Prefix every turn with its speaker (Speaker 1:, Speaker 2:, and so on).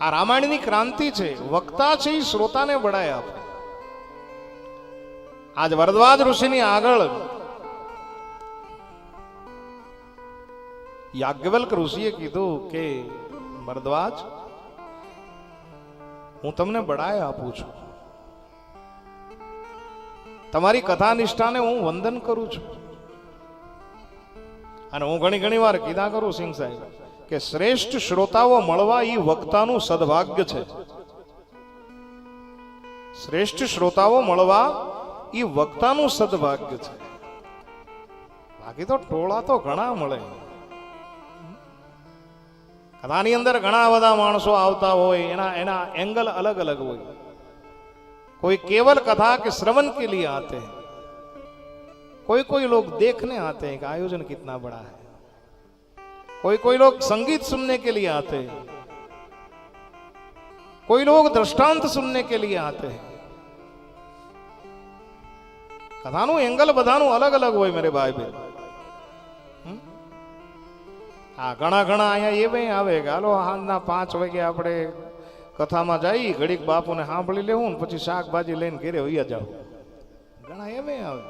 Speaker 1: આ રામાયણની ક્રાંતિ છે. વક્તા છે એ શ્રોતાને વડાય આપે. આજ વરદ્વાજ ઋષિની આગળ યાજ્ઞવલ્ક ઋષિએ કીધું કે ભરદ્વાજ હું તમને બડાય આપું છું. તમારી કથા નિષ્ઠાને હું વંદન કરું છું. અને હું ઘણી ઘણી વાર કીધા કરું, સિંહ સાહેબ. કે શ્રેષ્ઠ શ્રોતાઓ મળવા એ વક્તાનું સદભાગ્ય છે શ્રેષ્ઠ શ્રોતાઓ મળવા એ વક્તાનું સદભાગ્ય છે બાકી તો ટોળા તો ઘણા મળે કથાની અંદર ઘણા બધા માણસો આવતા હોય એના એના એંગલ અલગ અલગ હોય कोई केवल कथा के श्रवण के लिए आते हैं कोई कोई लोग देखने आते हैं कि आयोजन कितना बड़ा है कोई कोई लोग संगीत सुनने के लिए आते हैं कोई लोग दृष्टांत सुनने के लिए आते हैं કથાનું એંગલ બધાનું અલગ અલગ હોય મેરે ભાઈ બેન હમ? હા ઘણા ઘણા અહીંયા એ આવે કે હાલો હાલના પાંચ વાગે આપણે કથામાં જઈ ઘડીક બાપુને સાંભળી લેવું ને પછી શાકભાજી લઈને ઘેરે વૈયા જાવ ઘણા એમે આવે